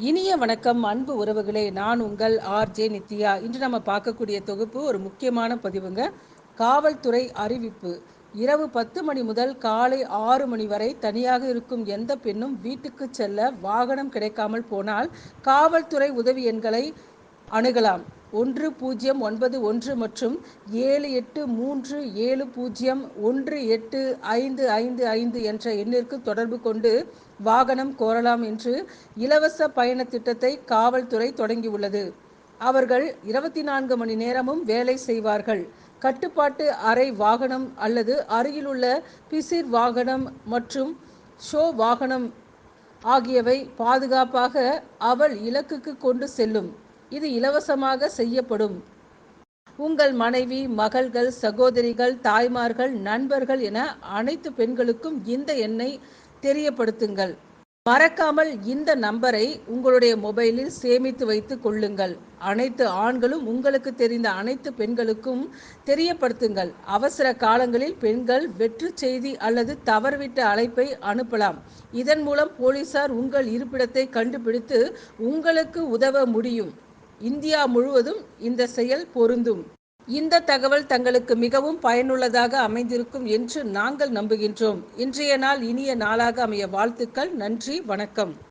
இனிய வணக்கம் அன்பு உறவுகளே. நான் உங்கள் ஆர் ஜே நித்யா. இன்று நம்ம பார்க்கக்கூடிய தொகுப்பு ஒரு முக்கியமான பதிவுங்க. காவல்துறை அறிவிப்பு. இரவு பத்து மணி முதல் காலை ஆறு மணி வரை தனியாக இருக்கும் எந்த பெண்ணும் வீட்டுக்கு செல்ல வாகனம் கிடைக்காமல் போனால் காவல்துறை உதவி எண்களை அணுகலாம். ஒன்று பூஜ்ஜியம் ஒன்பது ஒன்று மற்றும் ஏழு எட்டு மூன்று ஏழு பூஜ்ஜியம் ஒன்று எட்டு ஐந்து ஐந்து ஐந்து என்ற எண்ணிற்கு தொடர்பு கொண்டு வாகனம் கோரலாம் என்று இலவச பயண திட்டத்தை காவல்துறை தொடங்கியுள்ளது. அவர்கள் இருபத்தி நான்கு மணி நேரமும் வேலை செய்வார்கள். கட்டுப்பாட்டு அறை வாகனம் அல்லது அருகிலுள்ள பிசிர் வாகனம் மற்றும் ஷோ வாகனம் ஆகியவை பாதுகாப்பாக அவள் இலக்குக்கு கொண்டு செல்லும். இது இலவசமாக செய்யப்படும். உங்கள் மனைவி மகள்கள் சகோதரிகள் தாய்மார்கள் நண்பர்கள் என அனைத்து பெண்களுக்கும் இந்த எண்ணை தெரியப்படுத்துங்கள். மறக்காமல் இந்த நம்பரை உங்களுடைய மொபைலில் சேமித்து வைத்து கொள்ளுங்கள். அனைத்து ஆண்களும் உங்களுக்கு தெரிந்த அனைத்து பெண்களுக்கும் தெரியப்படுத்துங்கள். அவசர காலங்களில் பெண்கள் வெற்று செய்தி அல்லது தவறுவிட்ட அழைப்பை அனுப்பலாம். இதன் மூலம் போலீசார் உங்கள் இருப்பிடத்தை கண்டுபிடித்து உங்களுக்கு உதவ முடியும். இந்தியா முழுவதும் இந்த செயல் பொருந்தும். இந்த தகவல் தங்களுக்கு மிகவும் பயனுள்ளதாக அமைந்திருக்கும் என்று நாங்கள் நம்புகின்றோம். இன்றைய நாள் இனிய நாளாக அமைய வாழ்த்துக்கள். நன்றி. வணக்கம்.